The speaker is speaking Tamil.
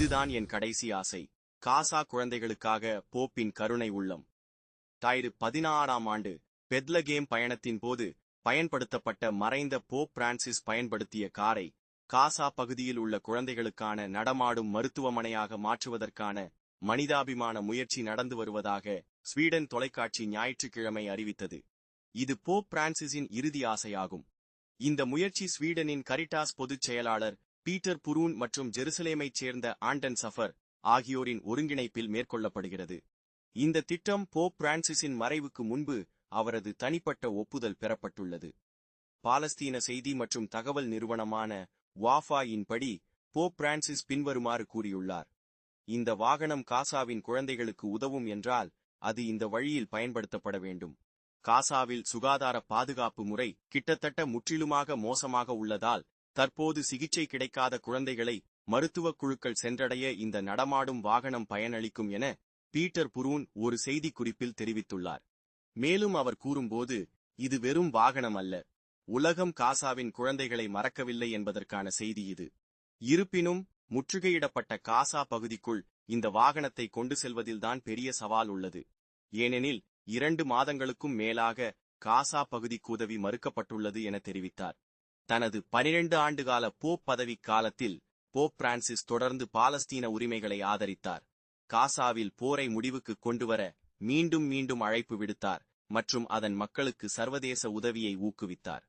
இதுதான் என் கடைசி ஆசை. காசா குழந்தைகளுக்காக போப்பின் கருணை உள்ளம். தாயிறு பதினாறாம் ஆண்டு பெத்லகேம் பயணத்தின் போது பயன்படுத்தப்பட்ட மறைந்த போப் பிரான்சிஸ் பயன்படுத்திய காரை காசா பகுதியில் உள்ள குழந்தைகளுக்கான நடமாடும் மருத்துவமனையாக மாற்றுவதற்கான மனிதாபிமான முயற்சி நடந்து வருவதாக ஸ்வீடன் தொலைக்காட்சி ஞாயிற்றுக்கிழமை அறிவித்தது. இது போப் பிரான்சிஸின் இறுதி ஆசையாகும். இந்த முயற்சி ஸ்வீடனின் கரிட்டாஸ் பொதுச் செயலாளர் பீட்டர் புரூன் மற்றும் ஜெருசலேமைச் சேர்ந்த ஆண்டன் சஃபர் ஆகியோரின் ஒருங்கிணைப்பில் மேற்கொள்ளப்படுகிறது. இந்த திட்டம் போப் பிரான்சிஸின் மறைவுக்கு முன்பு அவரது தனிப்பட்ட ஒப்புதல் பெறப்பட்டுள்ளது. பாலஸ்தீன செய்தி மற்றும் தகவல் நிறுவனமான வாஃபா இன்படி போப் பிரான்சிஸ் பின்வருமாறு கூறியுள்ளார். இந்த வாகனம் காசாவின் குழந்தைகளுக்கு உதவும் என்றால் அது இந்த வழியில் பயன்படுத்தப்பட வேண்டும். காசாவில் சுகாதார பாதுகாப்பு முறை கிட்டத்தட்ட முற்றிலுமாக மோசமாக உள்ளதால் தற்போது சிகிச்சை கிடைக்காத குழந்தைகளை மருத்துவக் குழுக்கள் சென்றடைய இந்த நடமாடும் வாகனம் பயனளிக்கும் என பீட்டர் புரூன் ஒரு செய்திக்குறிப்பில் தெரிவித்துள்ளார். மேலும் அவர் கூறும்போது இது வெறும் வாகனம் அல்ல. உலகம் காசாவின் குழந்தைகளை மறக்கவில்லை என்பதற்கான செய்தி இது. இருப்பினும் முற்றுகையிடப்பட்ட காசா பகுதிக்குள் இந்த வாகனத்தை கொண்டு செல்வதில்தான் பெரிய சவால் உள்ளது. ஏனெனில் இரண்டு மாதங்களுக்கும் மேலாக காசா பகுதிக்கு உதவி மறுக்கப்பட்டுள்ளது என தெரிவித்தார். தனது பனிரெண்டு ஆண்டுகால போப் பதவி காலத்தில் போப் பிரான்சிஸ் தொடர்ந்து பாலஸ்தீன உரிமைகளை ஆதரித்தார். காசாவில் போரை முடிவுக்கு கொண்டுவர மீண்டும் மீண்டும் அழைப்பு விடுத்தார் மற்றும் அதன் மக்களுக்கு சர்வதேச உதவியை ஊக்குவித்தார்.